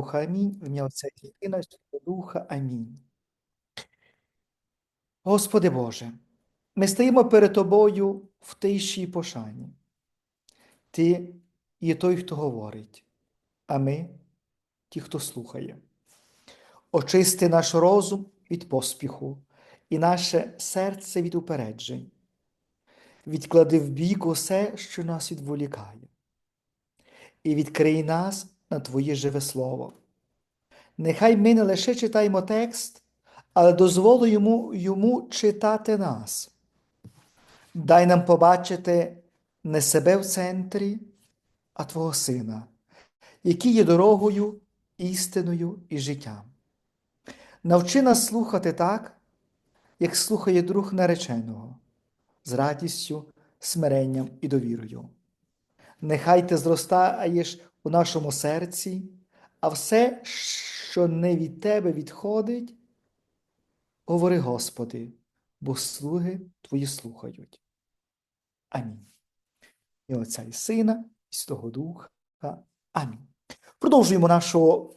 Духа Амінь. В ім'я Отця і Сина Святого Духа. Амінь. Господи Боже, ми стоїмо перед Тобою в тиші і пошані. Ти є той, хто говорить, а ми ті, хто слухає. Очисти наш розум від поспіху і наше серце від упереджень. Відклади в бік усе, що нас відволікає, і відкрий нас на Твоє живе Слово. Нехай ми не лише читаємо текст, але дозволи йому, йому читати нас. Дай нам побачити не себе в центрі, а Твого Сина, який є дорогою, істиною і життям. Навчи нас слухати так, як слухає друг нареченого, з радістю, смиренням і довірою. Нехай ти зростаєш у нашому серці, а все, що не від тебе відходить, говори, Господи, бо слуги Твої слухають. Амінь. І Отця і Сина, і Святого Духа. Амінь. Продовжуємо нашу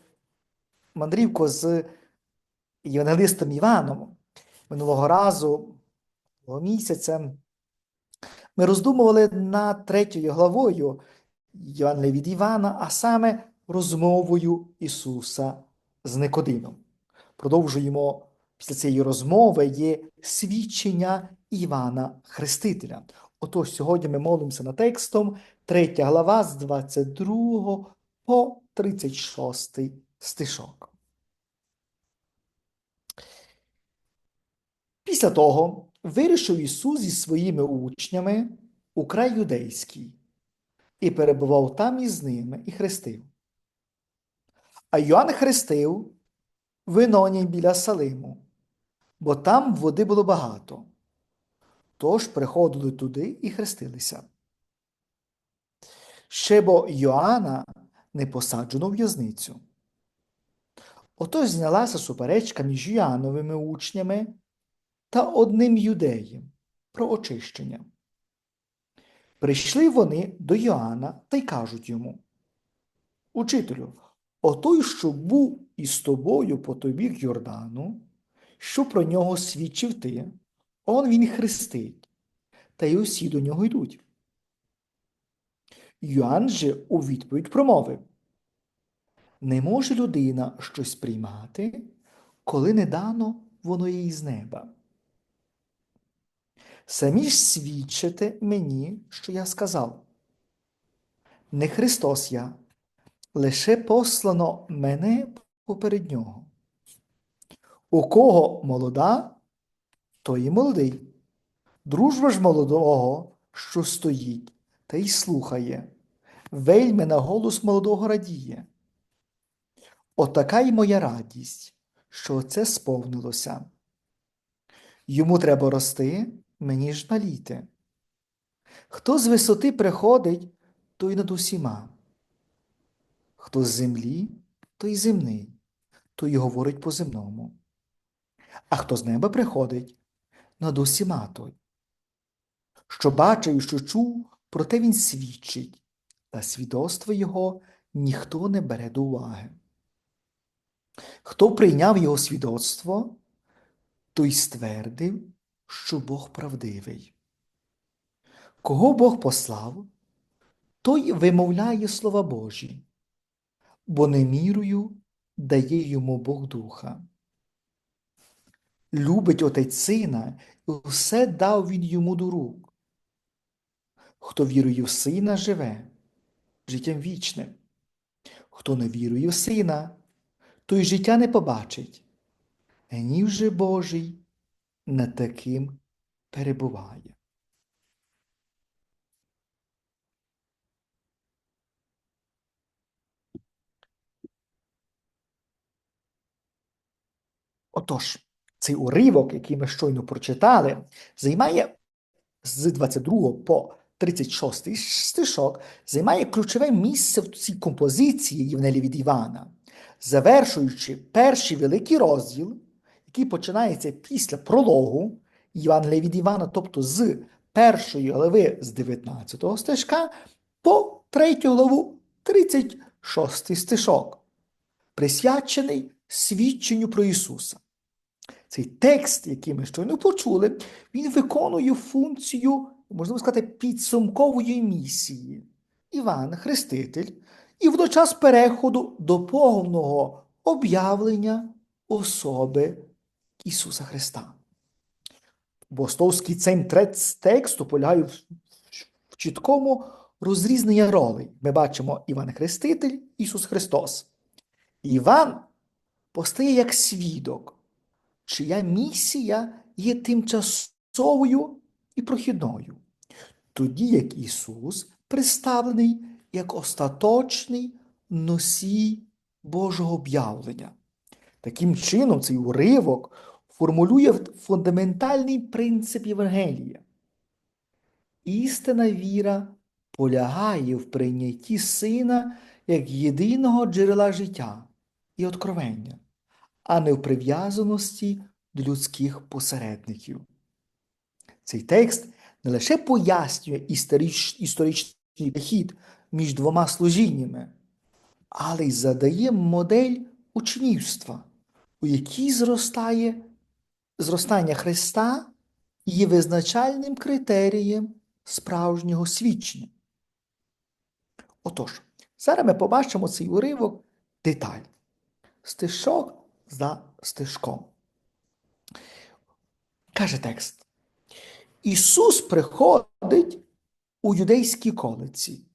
мандрівку з Євангелистом Іваном. Минулого разу, того місяця, ми роздумували над третьою главою Євангелія від Івана, а саме розмовою Ісуса з Никодимом. Продовжуємо після цієї розмови є свідчення Івана Хрестителя. Отож, сьогодні ми молимося над текстом 3 глава з 22 по 36 стишок. Після того вирішив Ісус зі своїми учнями у край юдейський і перебував там із ними і хрестив. А Йоанн хрестив в Іноні біля Салиму, бо там води було багато. Тож приходили туди і хрестилися. Ще бо Йоанна не посаджено в в'язницю. Отож знялася суперечка між Йоанновими учнями та одним юдеєм про очищення. Прийшли вони до Йоанна та й кажуть йому: Учителю, отой, що був із тобою по тобі Йордану, що про нього свідчив ти, он він хрестить, та й усі до нього йдуть. Йоанн же у відповідь промовив: Не може людина щось приймати, коли не дано воно їй з неба. Самі ж свідчите мені, що я сказав. Не Христос я, лише послано мене поперед нього. У кого молода, той і молодий. Дружба ж молодого, що стоїть, та й слухає, вельми на голос молодого радіє. Отака й моя радість, що це сповнилося. Йому треба рости, мені ж маліти. Хто з висоти приходить, той над усіма. Хто з землі, той земний, той говорить по земному. А хто з неба приходить, над усіма той. Що бачив, і що чув, проте він свідчить, та свідоцтво його ніхто не бере до уваги. Хто прийняв його свідоцтво, той ствердив, що Бог правдивий. Кого Бог послав, той вимовляє слова Божі, бо не мірою дає йому Бог духа. Любить отець сина, і все дав він йому до рук. Хто вірує в сина, живе життям вічним. Хто не вірує в сина, той життя не побачить. Гнів же Божий над таким перебуває. Отож, цей уривок, який ми щойно прочитали, займає з 22 по 36 стишок, займає ключове місце в цій композиції Євнелі від Івана, завершуючи перший великий розділ, який починається після прологу Євангелія від Івана, тобто з першої глави з 19 стишка по третю главу 36 стишок. присвячений свідченню про Ісуса. Цей текст, який ми щойно почули, він виконує функцію, можна сказати, підсумкової місії. Іван Хреститель, і водночас переходу до повного об'явлення особи Ісуса Христа. Богословський центр тексту полягає в чіткому розрізненні ролей. Ми бачимо Іван Хреститель, Ісус Христос. Іван постає як свідок, чия місія є тимчасовою і прохідною, тоді як Ісус представлений як остаточний носій Божого об'явлення. Таким чином, цей уривок формулює фундаментальний принцип Євангелія. Істина віра полягає в прийнятті сина як єдиного джерела життя і откровення, а не в прив'язаності до людських посередників. Цей текст не лише пояснює історич, історичний хід між двома служіннями, але й задає модель учнівства, у якій зростає зростання Христа є визначальним критерієм справжнього свідчення. Отож, зараз ми побачимо цей уривок деталь. Стишок за стишком. Каже текст. Ісус приходить у юдейській колиці,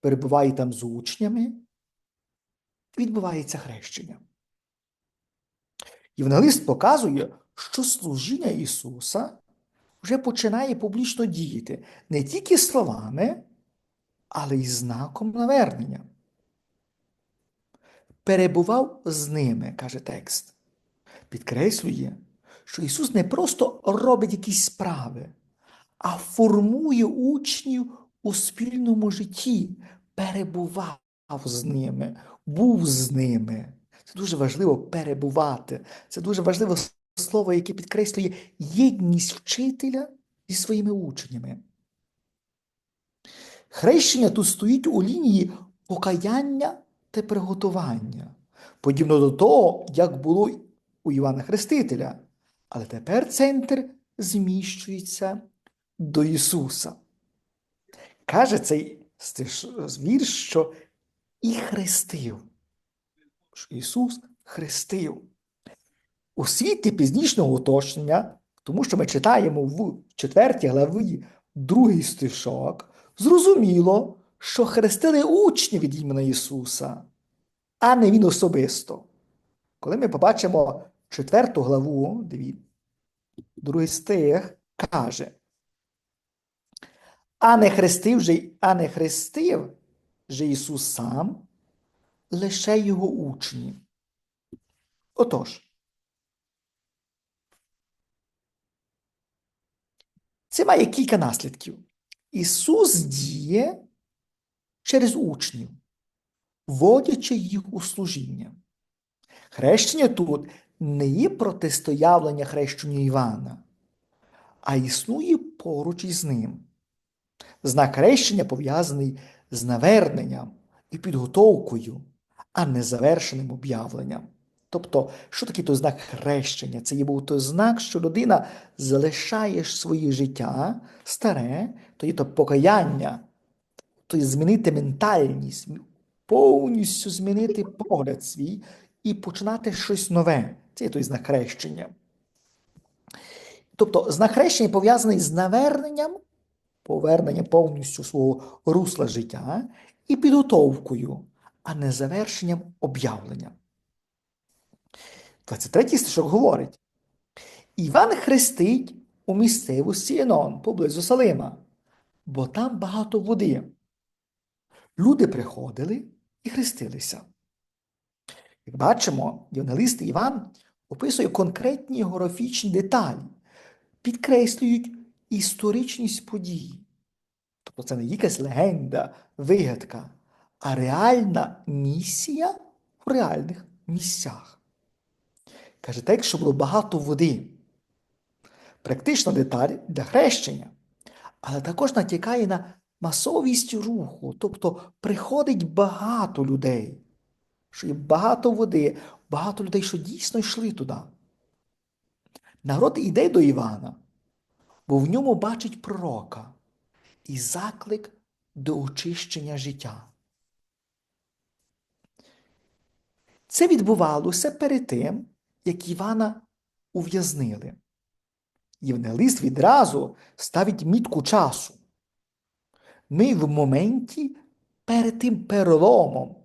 перебуває там з учнями, відбувається хрещення. Євангелист показує, що служіння Ісуса вже починає публічно діяти не тільки словами, але й знаком навернення. Перебував з ними, каже текст. Підкреслює, що Ісус не просто робить якісь справи, а формує учнів у спільному житті, перебував з ними, був з ними. Це дуже важливо перебувати. Це дуже важливе слово, яке підкреслює єдність вчителя зі своїми учнями. Хрещення тут стоїть у лінії покаяння та приготування, подібно до того, як було у Івана Хрестителя. Але тепер центр зміщується до Ісуса. Каже цей вірш, що і хрестив. Що Ісус хрестив. У світі пізнішнього уточнення, тому що ми читаємо в 4 главі другий стишок, зрозуміло, що хрестили учні від імені Ісуса, а не Він особисто. Коли ми побачимо 4 главу, другий стих каже, а не хрестив же, а не хрестив же Ісус сам, лише Його учні. Отож, Це має кілька наслідків. Ісус діє через учнів, вводячи їх у служіння. Хрещення тут не є протистоявлення хрещенню Івана, а існує поруч із ним. Знак хрещення пов'язаний з наверненням і підготовкою, а не завершеним об'явленням. Тобто, що такий той знак хрещення? Це є був той знак, що людина залишає своє життя старе, то є то покаяння, то є змінити ментальність, повністю змінити погляд свій і починати щось нове. Це є той знак хрещення. Тобто, знак хрещення пов'язаний з наверненням, поверненням повністю свого русла життя і підготовкою, а не завершенням об'явлення. 23 стишок говорить: Іван хрестить у місцевості Енон поблизу Салима, бо там багато води. Люди приходили і хрестилися. Як бачимо, євангелист Іван описує конкретні географічні деталі, підкреслюють історичність події. Тобто це не якась легенда, вигадка, а реальна місія в реальних місцях. Каже, так, що було багато води. Практична деталь для хрещення, але також натякає на масовість руху, тобто приходить багато людей, що є багато води, багато людей, що дійсно йшли туди. Народ іде до Івана, бо в ньому бачить пророка і заклик до очищення життя. Це відбувалося перед тим, як Івана ув'язнили. Євангелист відразу ставить мітку часу. Ми в моменті перед тим переломом.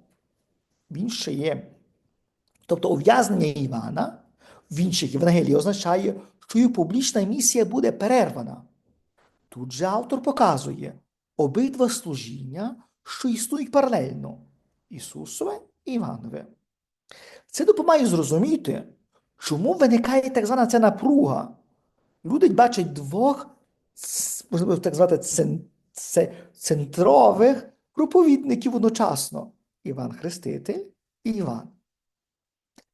Він ще є. Тобто ув'язнення Івана в інших Євангелії означає, що його публічна місія буде перервана. Тут же автор показує обидва служіння, що існують паралельно Ісусове і Іванове. Це допомагає зрозуміти, чому виникає так звана ця напруга. Люди бачать двох, можливо, так звати центрових проповідників одночасно: Іван Хреститель і Іван.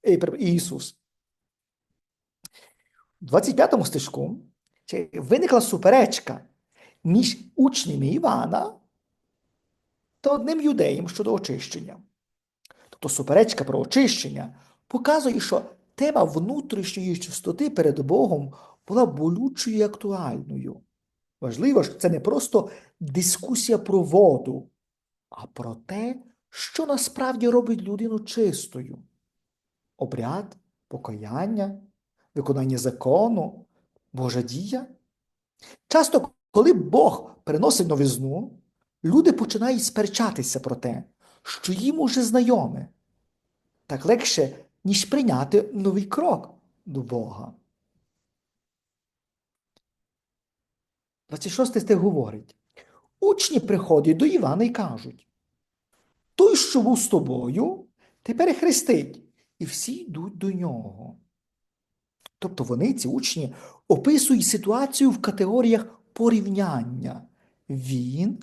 І Ісус. У 25 стежку виникла суперечка між учнями Івана та одним юдеєм щодо очищення. Тобто суперечка про очищення показує, що тема внутрішньої чистоти перед Богом була болючою і актуальною. Важливо, що це не просто дискусія про воду, а про те, що насправді робить людину чистою. Обряд, покаяння, виконання закону, Божа дія. Часто, коли Бог приносить новизну, люди починають сперечатися про те, що їм уже знайоме. Так легше, ніж прийняти новий крок до Бога. 26 стих говорить: учні приходять до Івана і кажуть: той, що був з тобою, тепер хрестить, і всі йдуть до нього. Тобто вони, ці учні, описують ситуацію в категоріях порівняння. Він,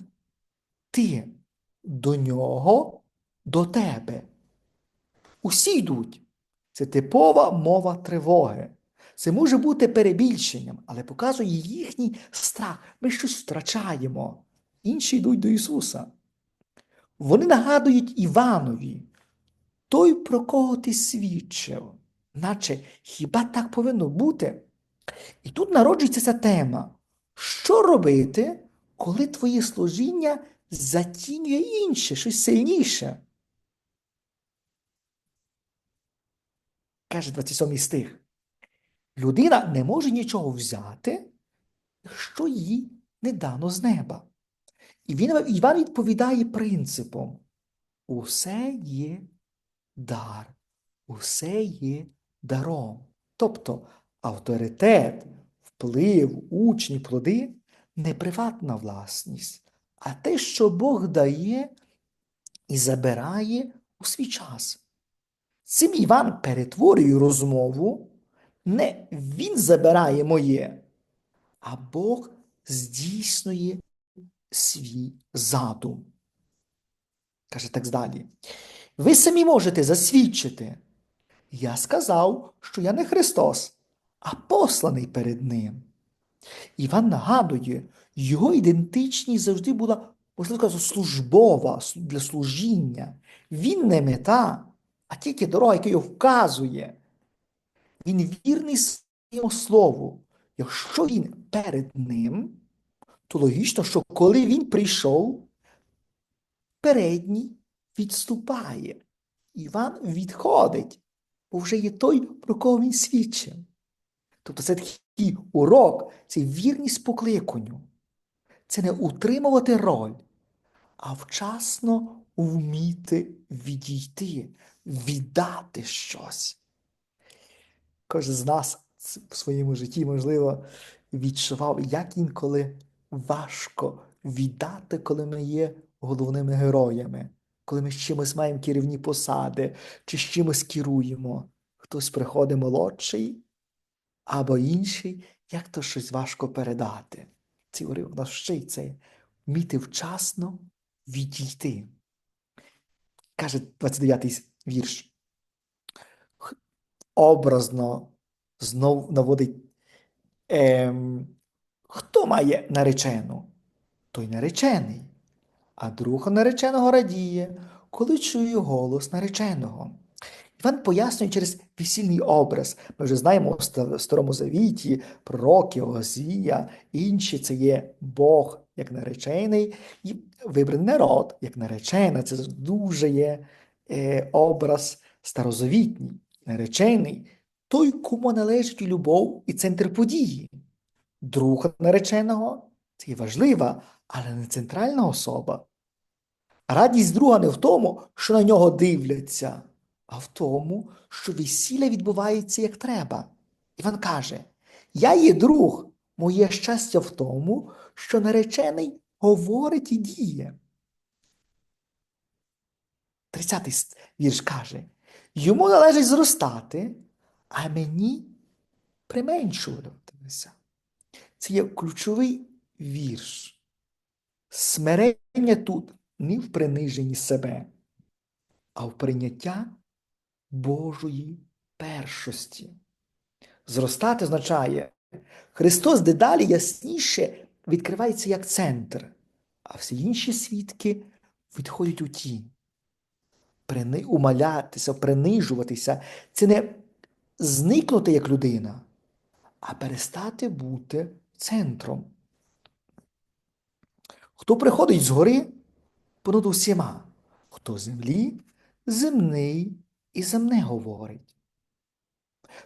ти, до нього, до тебе. Усі йдуть. Це типова мова тривоги. Це може бути перебільшенням, але показує їхній страх. Ми щось втрачаємо. Інші йдуть до Ісуса. Вони нагадують Іванові, той, про кого ти свідчив, наче хіба так повинно бути? І тут народжується ця тема. Що робити, коли твоє служіння затінює інше, щось сильніше? Каже 27 стих. Людина не може нічого взяти, що їй не дано з неба. І він, Іван відповідає принципом: усе є дар, усе є даром. Тобто авторитет, вплив, учні, плоди не приватна власність, а те, що Бог дає і забирає у свій час. Цим Іван перетворює розмову, не він забирає моє, а Бог здійснює свій задум. Каже так далі. Ви самі можете засвідчити. Я сказав, що я не Христос, а посланий перед Ним. Іван нагадує, його ідентичність завжди була, можливо службова для служіння. Він не мета, а тільки дорога, яка його вказує. Він вірний своєму слову. Якщо він перед ним, то логічно, що коли він прийшов, передній відступає. Іван відходить, бо вже є той, про кого він свідчив. Тобто це такий урок, це вірність покликанню. Це не утримувати роль, а вчасно вміти відійти, віддати щось. Кожен з нас в своєму житті, можливо, відчував, як інколи важко віддати, коли ми є головними героями, коли ми з чимось маємо керівні посади, чи з чимось керуємо. Хтось приходить молодший або інший, як то щось важко передати. Цей уривок нас це вміти вчасно відійти. Каже 29-й вірш. Образно знов наводить, ем, хто має наречену? Той наречений, а друг нареченого радіє, коли чую голос нареченого. Іван пояснює через весільний образ. Ми вже знаємо Ста- Старому Завіті пророки, Озія, інші це є Бог як наречений, і вибраний народ як наречена. Це дуже є е, образ старозавітній, наречений, той, кому належить любов і центр події. Друг нареченого це є важлива, але не центральна особа. Радість друга не в тому, що на нього дивляться, а в тому, що весілля відбувається як треба. Іван каже: Я є друг, моє щастя в тому, що наречений говорить і діє. Тридцятий с- вірш каже: Йому належить зростати, а мені применшуватися. Це є ключовий вірш. Смирення тут не в приниженні себе, а в прийняття Божої першості. Зростати означає, Христос дедалі ясніше відкривається як центр, а всі інші свідки відходять у тінь. Прини... Умалятися, принижуватися це не зникнути як людина, а перестати бути центром. Хто приходить згори, понад усіма, хто з землі, земний і земне говорить.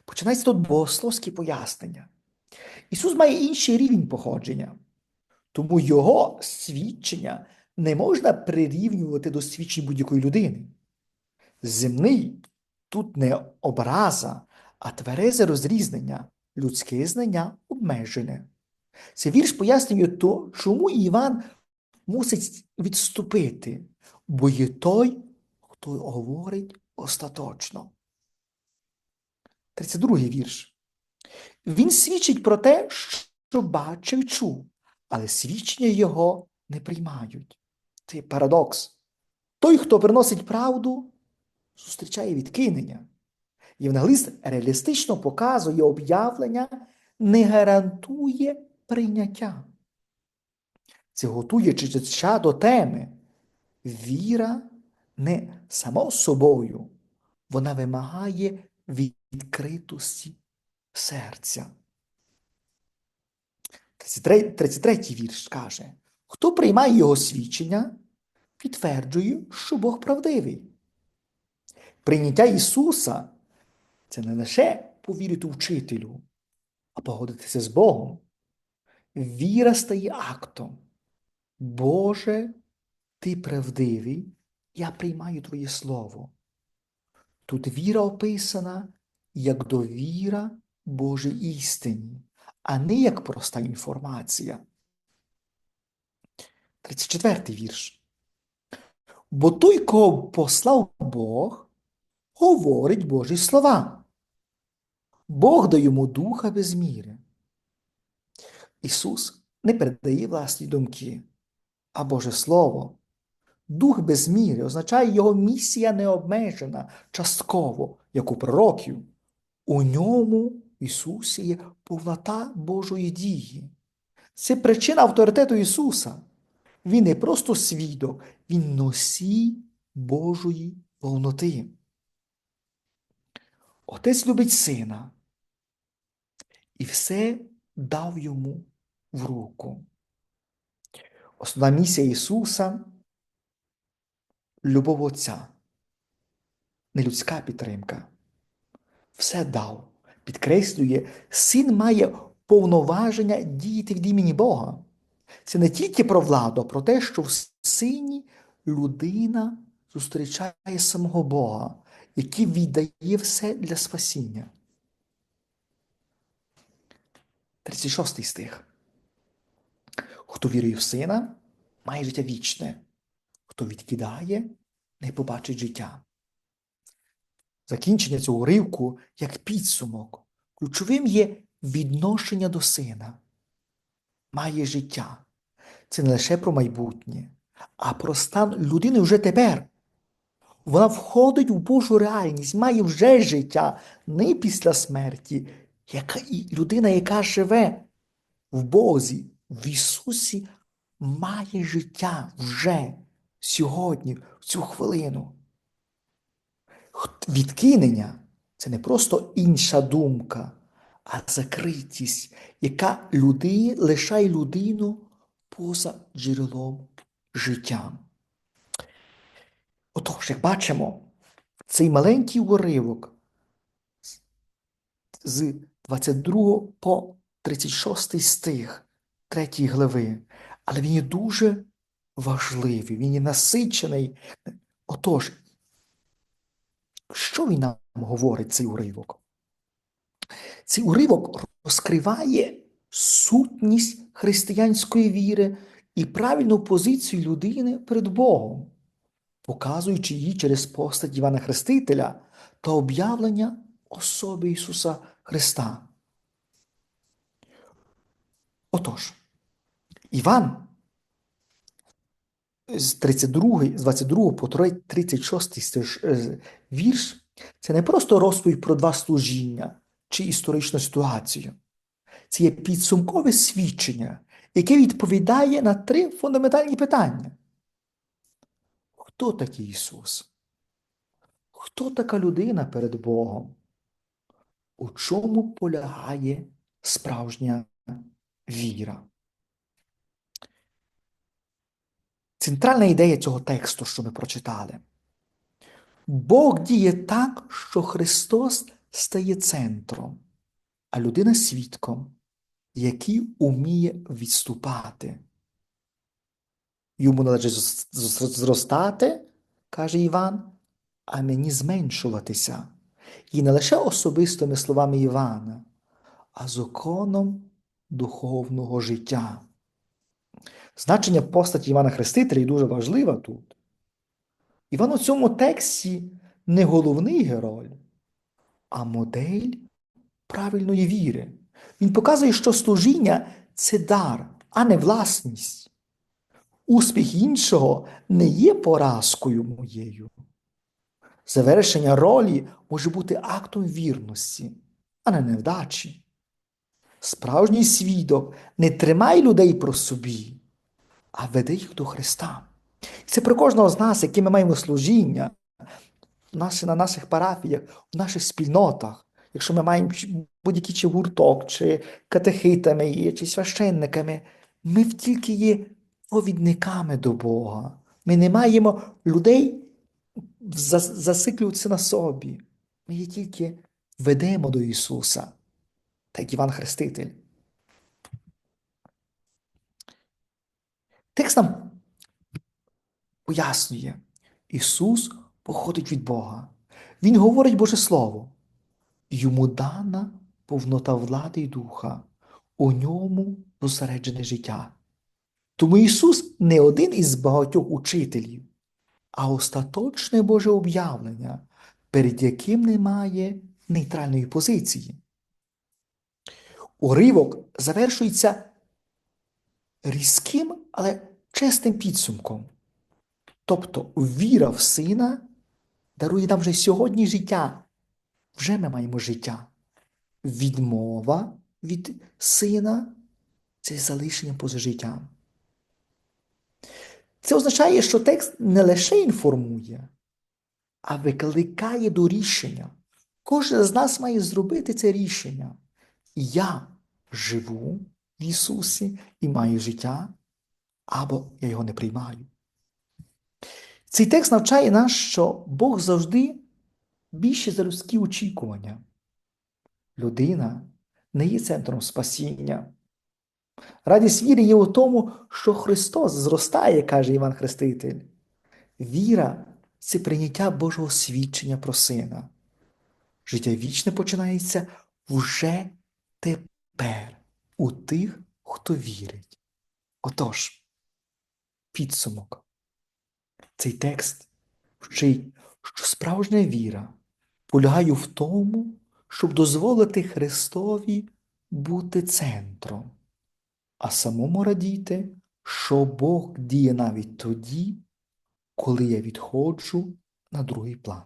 Починається тут богословські пояснення. Ісус має інший рівень походження, тому Його свідчення не можна прирівнювати до свідчень будь-якої людини. Земний тут не образа, а тверезе розрізнення, людське знання обмежене. Цей вірш пояснює то, чому Іван мусить відступити, бо є той, хто говорить остаточно. 32 вірш. Він свідчить про те, що бачив і чув, але свідчення його не приймають. Це парадокс. Той, хто приносить правду, зустрічає відкинення. Євангелист реалістично показує об'явлення, не гарантує прийняття. Це готує читача до теми. Віра не само собою, вона вимагає відкритості серця. 33, 33 вірш каже: Хто приймає його свідчення, підтверджує, що Бог правдивий. Прийняття Ісуса це не лише повірити вчителю, а погодитися з Богом. Віра стає актом. Боже, ти правдивий, я приймаю Твоє Слово. Тут віра описана як довіра Божій істині, а не як проста інформація. 34 вірш. Бо той, кого послав Бог, говорить Божі слова. Бог дає йому духа без міри. Ісус не передає власні думки, а Боже Слово. Дух без міри означає його місія необмежена, частково, як у пророків. У ньому Ісусі є повнота Божої дії. Це причина авторитету Ісуса. Він не просто свідок, Він носій Божої повноти. Отець любить сина і все дав йому в руку. Основна місія Ісуса любов Отця, не людська підтримка. Все дав. Підкреслює, син має повноваження діяти від імені Бога. Це не тільки про владу, а про те, що в сині людина зустрічає самого Бога, який віддає все для спасіння. 36 стих. Хто вірує в сина, має життя вічне. Хто відкидає, не побачить життя. Закінчення цього уривку як підсумок. Ключовим є відношення до сина. Має життя. Це не лише про майбутнє, а про стан людини вже тепер. Вона входить в Божу реальність, має вже життя не після смерті, яка і людина, яка живе в Бозі, в Ісусі, має життя вже. сьогодні, в цю хвилину. Відкинення це не просто інша думка, а закритість, яка людей, лишає людину поза джерелом життя. Отож, як бачимо, цей маленький уривок з 22 по 36 стих 3 глави, але він є дуже важливий, він є насичений. Отож, що він нам говорить цей уривок? Цей уривок розкриває сутність християнської віри і правильну позицію людини перед Богом, показуючи її через постать Івана Хрестителя та об'явлення особи Ісуса Христа. Отож, Іван з 32, з 22 по 36 е, вірш це не просто розповідь про два служіння чи історичну ситуацію. Це є підсумкове свідчення, яке відповідає на три фундаментальні питання. Хто такий Ісус? Хто така людина перед Богом? У чому полягає справжня віра? Центральна ідея цього тексту, що ми прочитали. Бог діє так, що Христос стає центром, а людина свідком, який уміє відступати. Йому належить зростати, каже Іван, а мені зменшуватися. І не лише особистими словами Івана, а законом духовного життя. Значення постаті Івана Хрестителя дуже важливе тут. Іван у цьому тексті не головний герой, а модель правильної віри. Він показує, що служіння це дар, а не власність. Успіх іншого не є поразкою моєю. Завершення ролі може бути актом вірності, а не невдачі. Справжній свідок не тримає людей про собі, а веде їх до Христа. Це про кожного з нас, які ми маємо служіння на наших парафіях, в наших спільнотах. Якщо ми маємо будь-який чи гурток, чи катехитами чи священниками, ми тільки є повідниками до Бога. Ми не маємо людей засиклюватися на собі. Ми є тільки ведемо до Ісуса, так Іван Хреститель. Текст нам пояснює, Ісус походить від Бога. Він говорить Боже Слово. Йому дана повнота влади і духа, у ньому зосереджене життя. Тому Ісус не один із багатьох учителів, а остаточне Боже об'явлення, перед яким немає нейтральної позиції. Уривок завершується різким, але чесним підсумком. Тобто віра в сина дарує нам вже сьогодні життя. Вже ми маємо життя. Відмова від сина це залишення поза життям. Це означає, що текст не лише інформує, а викликає до рішення. Кожен з нас має зробити це рішення. Я живу в Ісусі і маю життя, або я його не приймаю. Цей текст навчає нас, що Бог завжди більше за людські очікування. Людина не є центром спасіння. Радість віри є у тому, що Христос зростає, каже Іван Хреститель. Віра це прийняття Божого свідчення про Сина. Життя вічне починається вже тепер, у тих, хто вірить. Отож, підсумок. Цей текст вчить, що справжня віра полягає в тому, щоб дозволити Христові бути центром, а самому радіти, що Бог діє навіть тоді, коли я відходжу на другий план.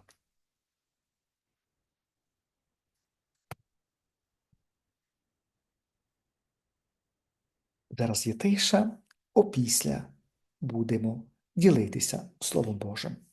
Зараз є тиша, опісля будемо ділитися Словом Божим.